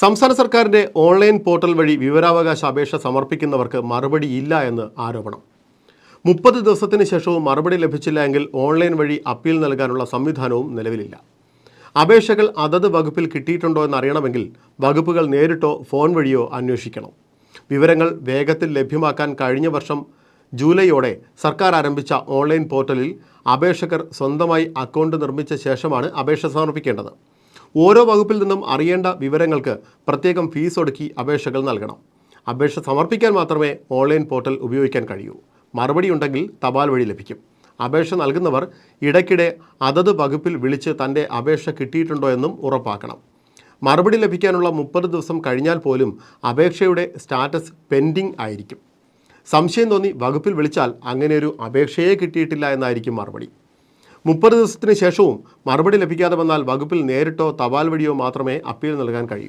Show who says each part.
Speaker 1: സംസ്ഥാന സർക്കാരിന്റെ online portal വഴി വിവരാവകാശ അപേക്ഷ സമർപ്പിക്കുന്നവർക്ക് മറുപടി ഇല്ല എന്ന് ആരോപണം. മുപ്പത് ദിവസത്തിന് ശേഷവും മറുപടി ലഭിച്ചില്ല എങ്കിൽ ഓൺലൈൻ വഴി അപ്പീൽ നൽകാനുള്ള സംവിധാനവും നിലവിലില്ല. അപേക്ഷകൾ അതത് വകുപ്പിൽ കിട്ടിയിട്ടുണ്ടോ എന്നറിയണമെങ്കിൽ വകുപ്പുകൾ നേരിട്ടോ ഫോൺ വഴിയോ അന്വേഷിക്കണം. വിവരങ്ങൾ വേഗത്തിൽ ലഭ്യമാക്കാൻ കഴിഞ്ഞ വർഷം ജൂലൈയോടെ സർക്കാർ ആരംഭിച്ച ഓൺലൈൻ പോർട്ടലിൽ അപേക്ഷകർ സ്വന്തമായി അക്കൗണ്ട് നിർമ്മിച്ച ശേഷമാണ് അപേക്ഷ സമർപ്പിക്കേണ്ടത്. ഓരോ വകുപ്പിൽ നിന്നും അറിയേണ്ട വിവരങ്ങൾക്ക് പ്രത്യേകം ഫീസ് ഒടുക്കി അപേക്ഷകൾ നൽകണം. അപേക്ഷ സമർപ്പിക്കാൻ മാത്രമേ ഓൺലൈൻ പോർട്ടൽ ഉപയോഗിക്കാൻ കഴിയൂ. മറുപടി ഉണ്ടെങ്കിൽ തപാൽ വഴി ലഭിക്കും. അപേക്ഷ നൽകുന്നവർ ഇടയ്ക്കിടെ അതത് വകുപ്പിൽ വിളിച്ച് തന്റെ അപേക്ഷ കിട്ടിയിട്ടുണ്ടോ എന്നും ഉറപ്പാക്കണം. മറുപടി ലഭിക്കാനുള്ള മുപ്പത് ദിവസം കഴിഞ്ഞാൽ പോലും അപേക്ഷയുടെ സ്റ്റാറ്റസ് പെൻഡിംഗ് ആയിരിക്കും. സംശയം തോന്നി വകുപ്പിൽ വിളിച്ചാൽ അങ്ങനെയൊരു അപേക്ഷയെ കിട്ടിയിട്ടില്ല എന്നായിരിക്കും മറുപടി. മുപ്പത് ദിവസത്തിന് ശേഷവും മറുപടി ലഭിക്കാതെ വന്നാൽ വകുപ്പിൽ നേരിട്ടോ തപാൽ വഴിയോ മാത്രമേ അപ്പീൽ നൽകാൻ കഴിയൂ.